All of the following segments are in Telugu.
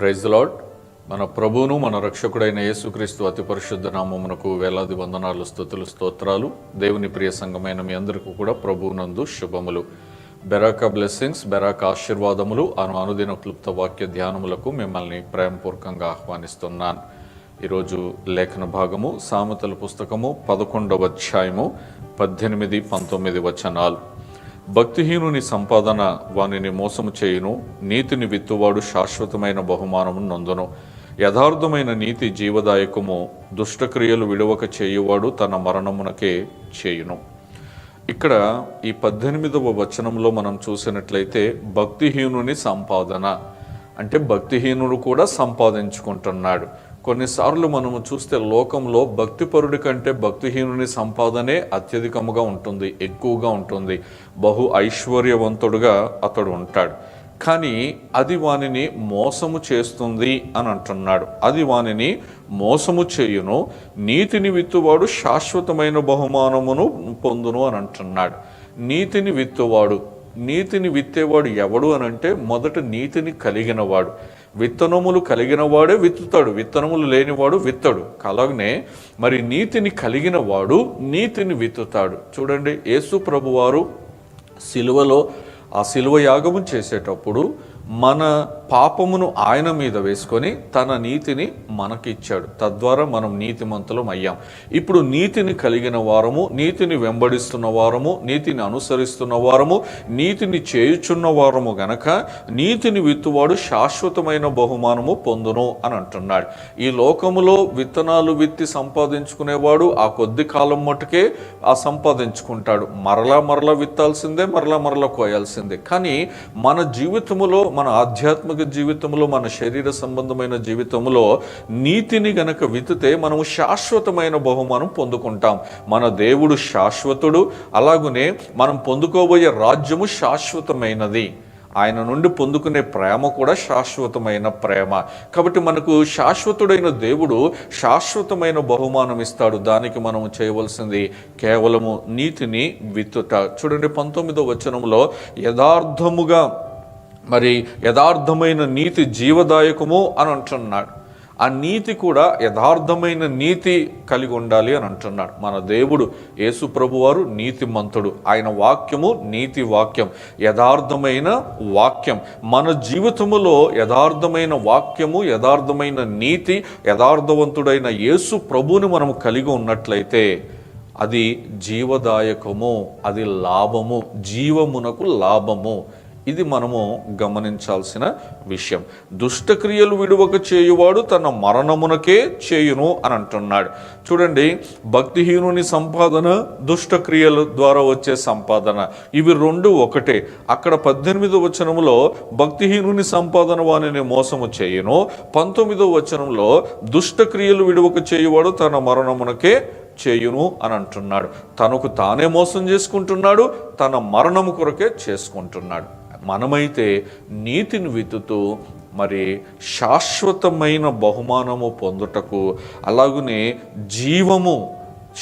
ప్రైజ్ లాడ్ మన ప్రభువును మన రక్షకుడైన యేసుక్రీస్తు అతి పరిశుద్ధ నామమునకు వేలాది వందనాలు స్థుతులు స్తోత్రాలు. దేవుని ప్రియ సంఘమైన మీ అందరికీ కూడా ప్రభువునందు శుభములు. బెరాక బ్లెస్సింగ్స్ బెరాక ఆశీర్వాదములు అను అనుదిన క్లుప్త వాక్య ధ్యానములకు మిమ్మల్ని ప్రేమపూర్వకంగా ఆహ్వానిస్తున్నాను. ఈరోజు లేఖన భాగము సామెతల పుస్తకము పదకొండవ అధ్యాయము పద్దెనిమిది పంతొమ్మిది వచనాలు. భక్తిహీనుని సంపాదన వానిని మోసము చేయును నీతిని విత్తువాడు శాశ్వతమైన బహుమానము నొందును. యథార్థమైన నీతి జీవదాయకము దుష్టక్రియలు విడవక చేయువాడు తన మరణమునకే చేయును. ఇక్కడ ఈ పద్దెనిమిదవ వచనంలో మనం చూసినట్లయితే భక్తిహీనుని సంపాదన. అంటే భక్తిహీనుడు కూడా సంపాదించుకుంటున్నాడు. కొన్నిసార్లు మనము చూస్తే లోకంలో భక్తిపరుడి కంటే భక్తిహీనుని సంపాదనే అత్యధికముగా ఉంటుంది ఎక్కువగా ఉంటుంది. బహు ఐశ్వర్యవంతుడుగా అతడు ఉంటాడు. కానీ అది వానిని మోసము చేస్తుంది అని అంటున్నాడు. అది వానిని మోసము చేయును నీతిని విత్తువాడు శాశ్వతమైన బహుమానమును పొందును అని అంటున్నాడు. నీతిని విత్తువాడు నీతిని విత్తేవాడు ఎవడు అని అంటే మొదట నీతిని కలిగినవాడు. విత్తనములు కలిగిన వాడే విత్తుతాడు. విత్తనములు లేనివాడు విత్తడు. అలాగనే మరి నీతిని కలిగిన వాడు నీతిని విత్తుతాడు. చూడండి యేసు ప్రభువారు సిలువలో ఆ సిలువ యాగము చేసేటప్పుడు మన పాపమును ఆయన మీద వేసుకొని తన నీతిని మనకిచ్చాడు. తద్వారా మనం నీతిమంతులం అయ్యాం. ఇప్పుడు నీతిని కలిగిన వారము నీతిని వెంబడిస్తున్న వారము నీతిని అనుసరిస్తున్న వారము నీతిని చేయుచున్న వారము గనక నీతిని విత్తువాడు శాశ్వతమైన బహుమానము పొందును అని అంటున్నాడు. ఈ లోకములో విత్తనాలు విత్తి సంపాదించుకునేవాడు ఆ కొద్ది కాలం మటుకే ఆ సంపాదించుకుంటాడు. మరలా మరలా విత్తాల్సిందే మరలా మరలా కోయాల్సిందే. కానీ మన జీవితములో మన ఆధ్యాత్మిక జీవితంలో మన శరీర సంబంధమైన జీవితంలో నీతిని గనక విత్తితే మనము శాశ్వతమైన బహుమానం పొందుకుంటాం. మన దేవుడు శాశ్వతుడు. అలాగునే మనం పొందుకోబోయే రాజ్యము శాశ్వతమైనది. ఆయన నుండి పొందుకునే ప్రేమ కూడా శాశ్వతమైన ప్రేమ. కాబట్టి మనకు శాశ్వతుడైన దేవుడు శాశ్వతమైన బహుమానం ఇస్తాడు. దానికి మనం చేయవలసింది కేవలము నీతిని విత్తుట. చూడండి పంతొమ్మిదో వచనంలో యథార్థముగా మరి యథార్థమైన నీతి జీవదాయకము అని అంటున్నాడు. ఆ నీతి కూడా యథార్థమైన నీతి కలిగి ఉండాలి అని అంటున్నాడు. మన దేవుడు యేసు ప్రభువారు నీతిమంతుడు. ఆయన వాక్యము నీతి వాక్యం. యథార్థమైన వాక్యం. మన జీవితములో యథార్థమైన వాక్యము యథార్థమైన నీతి యథార్థవంతుడైన యేసు ప్రభువుని మనము కలిగి ఉన్నట్లయితే అది జీవదాయకము అది లాభము జీవమునకు లాభము. ఇది మనము గమనించాల్సిన విషయం. దుష్టక్రియలు విడువక చేయువాడు తన మరణమునకే చేయును అని అంటున్నాడు. చూడండి భక్తిహీనుని సంపాదన దుష్టక్రియల ద్వారా వచ్చే సంపాదన. ఇవి రెండు ఒకటే. అక్కడ పద్దెనిమిదో వచనంలో భక్తిహీనుని సంపాదన వానిని మోసము చేయును. పంతొమ్మిదో వచనంలో దుష్టక్రియలు విడువక చేయువాడు తన మరణమునకే చేయును అని అంటున్నాడు. తనకు తానే మోసం చేసుకుంటున్నాడు తన మరణము కొరకే చేసుకుంటున్నాడు. మనమైతే నీతిని విత్తుతూ మరి శాశ్వతమైన బహుమానము పొందుటకు అలాగనే జీవము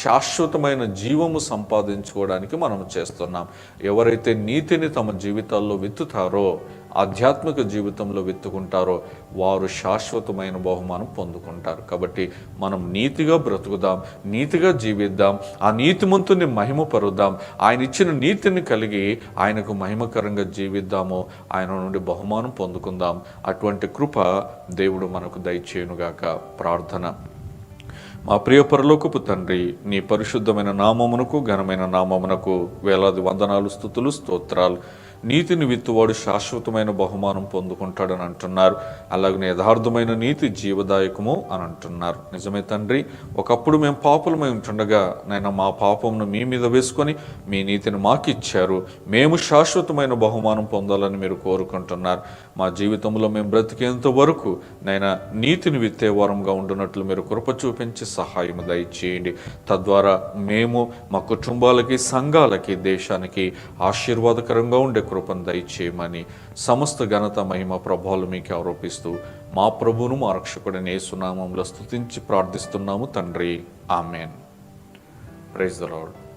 శాశ్వతమైన జీవము సంపాదించుకోవడానికి మనం చేస్తున్నాం. ఎవరైతే నీతిని తమ జీవితాల్లో విత్తుతారో ఆధ్యాత్మిక జీవితంలో విత్తుకుంటారో వారు శాశ్వతమైన బహుమానం పొందుకుంటారు. కాబట్టి మనం నీతిగా బ్రతుకుదాం నీతిగా జీవిద్దాం ఆ నీతిమంతుని మహిమపరుద్దాం ఆయన ఇచ్చిన నీతిని కలిగి ఆయనకు మహిమకరంగా జీవిద్దాము ఆయన నుండి బహుమానం పొందుకుందాం. అటువంటి కృప దేవుడు మనకు దయచేయునుగాక. ప్రార్థన. మా ప్రియ పరలోకపు తండ్రి నీ పరిశుద్ధమైన నామమునకు ఘనమైన నామమునకు వేలాది వందనాలు స్థుతులు స్తోత్రాలు. నీతిని విత్తువాడు శాశ్వతమైన బహుమానం పొందుకుంటాడని అంటున్నారు. అలాగనే యథార్థమైన నీతి జీవదాయకము అని అంటున్నారు. నిజమే తండ్రి ఒకప్పుడు మేము పాపులమై ఉంటుండగా నైనా మా పాపమును మీ మీద వేసుకొని మీ నీతిని మాకిచ్చారు. మేము శాశ్వతమైన బహుమానం పొందాలని మీరు కోరుకుంటున్నారు. మా జీవితంలో మేము బ్రతికేంత వరకు నైనా నీతిని విత్తే వారంగా ఉండునట్లు మీరు కృప చూపించి సహాయం దయచేయండి. తద్వారా మేము మా కుటుంబాలకి సంఘాలకి దేశానికి ఆశీర్వాదకరంగా ఉండే కృపను దయచేయమని సమస్త ఘనత మహిమ ప్రభావాలు మీకు ఆరోపిస్తూ మా ప్రభువును మా రక్షకుడిని సునామంలో స్థుతించి ప్రార్థిస్తున్నాము తండ్రి. ఆమెన్. Praise the lord.